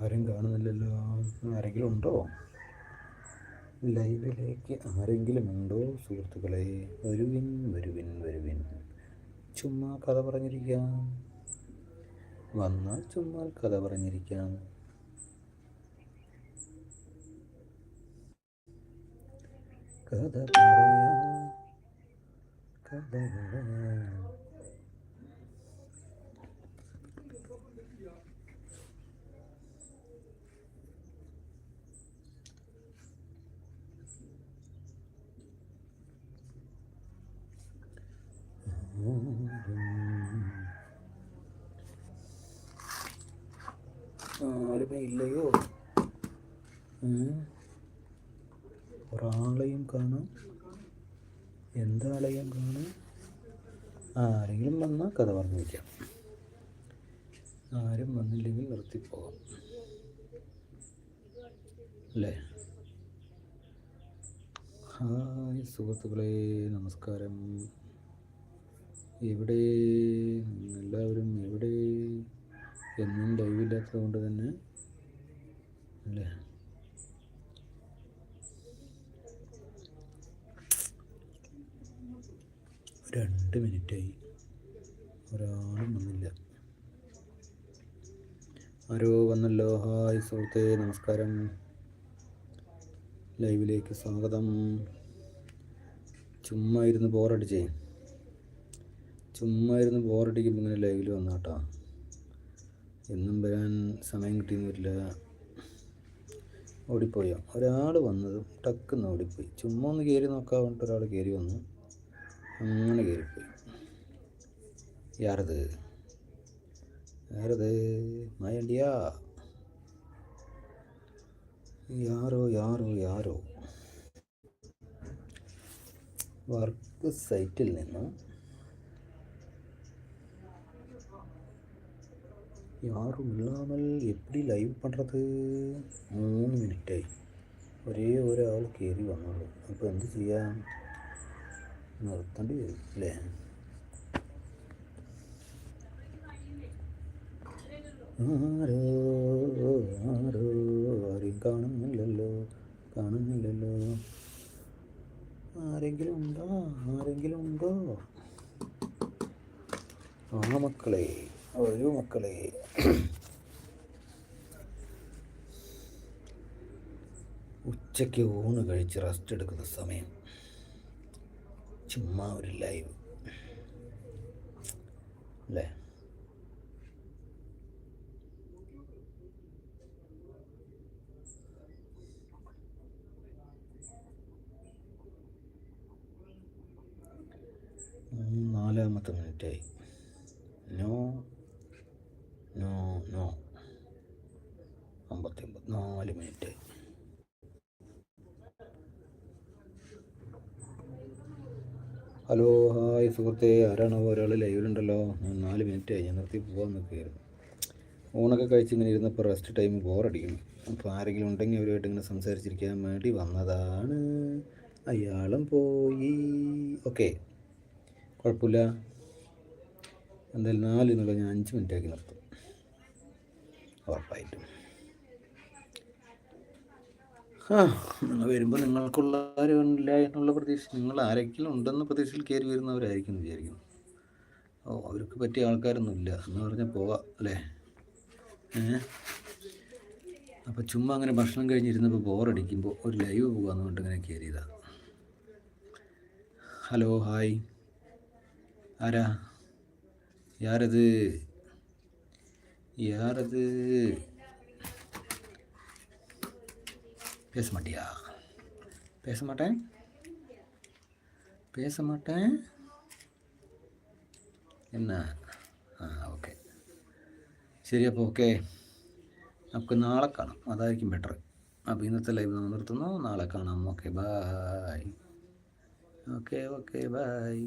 ആരും കാണുന്നില്ലല്ലോ. ആരെങ്കിലും ഉണ്ടോ? ലൈവിലേക്ക് ആരെങ്കിലും ഉണ്ടോ സുഹൃത്തുക്കളെ? വരുവിൻ വരുവിൻ വരുവിൻ. ചുമ്മാ കഥ പറഞ്ഞിരിക്കാം. വന്നാൽ ചുമ്മാ കഥ പറഞ്ഞിരിക്കാം. കഥ പറയാം കഥ പറയാം. ആരുമേ ഇല്ലയോ. ഒരാളെയും കാണാം. എന്താളെയും കാണാം? ആരെങ്കിലും വന്നാൽ കഥ പറഞ്ഞു വയ്ക്കാം ആരും വന്നില്ലെങ്കിൽ നിർത്തിപ്പോകാം അല്ലേ? ഹായ് സുഹൃത്തുക്കളെ നമസ്കാരം. എവിടെ എല്ലാവരും എവിടെ എന്നും ലൈവില്ലാത്തത് കൊണ്ട് തന്നെ അല്ലേ? രണ്ട് മിനിറ്റായി. ഒരാളും വന്നില്ല. ആരോ വന്നല്ലോ. ഹായ് സുഹൃത്തെ നമസ്കാരം. ലൈവിലേക്ക് സ്വാഗതം. ചുമ്മാ ഇരുന്ന് ബോറടിച്ചേ ചുമ്മാ ഇരുന്ന് ബോറടിക്കുമ്പോൾ ഇങ്ങനെ ലൈവിൽ വന്ന കേട്ടോ എന്നും വരാൻ സമയം കിട്ടിയെന്ന് വരില്ല. ഓടിപ്പോയോ. ഒരാൾ വന്നത് ടക്കുന്ന് ഓടിപ്പോയി. ചുമ്മാ ഒന്ന് കയറി നോക്കാൻ പറഞ്ഞിട്ട് ഒരാൾ കയറി വന്നു. അങ്ങനെ കയറിപ്പോയി യാരത്? യാരത്? മായണ്ടിയാ? യാരോ യാരോ യാരോ? വർക്ക് സൈറ്റിൽ നിന്നും யாரும் இல்லாமல் எப்படி லைவ் பண்ணுறது മൂന്ന് മിനിറ്റായി ഒരേ ഒരാൾ കയറി വന്നുള്ളൂ അപ്പോൾ എന്ത് ചെയ്യാം നിർത്തേണ്ടി വരും അല്ലേ ആരോ ആരോ ആരെയും കാണുന്നില്ലല്ലോ കാണുന്നില്ലല്ലോ ആരെങ്കിലും ഉണ്ടോ ആരെങ്കിലും ഉണ്ടോ ആ മക്കളെ ഒരു മക്കളെ. ഉച്ചയ്ക്ക് ഊണ് കഴിച്ച് റെസ്റ്റ് എടുക്കുന്ന സമയം. ചുമ്മാ ഒരു ലൈവ് അല്ലേ? നാലാമത്തെ മിനിറ്റായി നോ നോ അമ്പത്തി ഒമ്പത് നാല് മിനിറ്റ് ഹലോ ഹായ് സുഹൃത്തെ. ആരാണോ ഒരാൾ ലൈവിലുണ്ടല്ലോ. ഞാൻ നാല് മിനിറ്റ് ആയി ഞാൻ നിർത്തി പോകാൻ നിൽക്കുകയായിരുന്നു. ഊണൊക്കെ കഴിച്ച് ഇങ്ങനെ ഇരുന്നപ്പോൾ റെസ്റ്റ് ടൈം ബോറടിക്കുന്നു അപ്പോൾ ആരെങ്കിലും ഉണ്ടെങ്കിൽ അവരുമായിട്ട് ഇങ്ങനെ സംസാരിച്ചിരിക്കാൻ വേണ്ടി വന്നതാണ്. അയാളും പോയി. ഓക്കെ. കുഴപ്പമില്ല. എന്തായാലും നാല് എന്നുള്ള ഞാൻ അഞ്ച് മിനിറ്റ് ആക്കി നിർത്തും. ഉറപ്പായിട്ടും. നിങ്ങൾ വരുമ്പോൾ നിങ്ങൾക്കുള്ള ആരും ഇല്ല എന്നുള്ള പ്രതീക്ഷ. നിങ്ങൾ ആരെങ്കിലും ഉണ്ടെന്ന പ്രതീക്ഷയിൽ കയറി വരുന്നവരായിരിക്കും വിചാരിക്കുന്നു. ഓ അവർക്ക് പറ്റിയ ആൾക്കാരൊന്നും ഇല്ല എന്ന് പറഞ്ഞാൽ പോവാം അല്ലേ? അപ്പോൾ ചുമ്മാ അങ്ങനെ ഭക്ഷണം കഴിഞ്ഞിരുന്നപ്പോൾ ബോറടിക്കുമ്പോൾ ഒരു ലൈവ് പോകാമെന്ന് ഇങ്ങനെ കയറിയതാണ് ഹലോ ഹായ്. ആരാ? യാരത്? യാരത്? பேச மாட்டியா பேச மாட்டேன் பேச மாட்டேன் என்ன ആ ഓക്കെ ശരി അപ്പോൾ ഓക്കെ നമുക്ക് നാളെ കാണാം അതായിരിക്കും ബെറ്റർ അപ്പോൾ ഇന്നത്തെ ലൈവ് നമ്മൾ നിർത്തുന്നു നാളെ കാണാം okay bye okay okay bye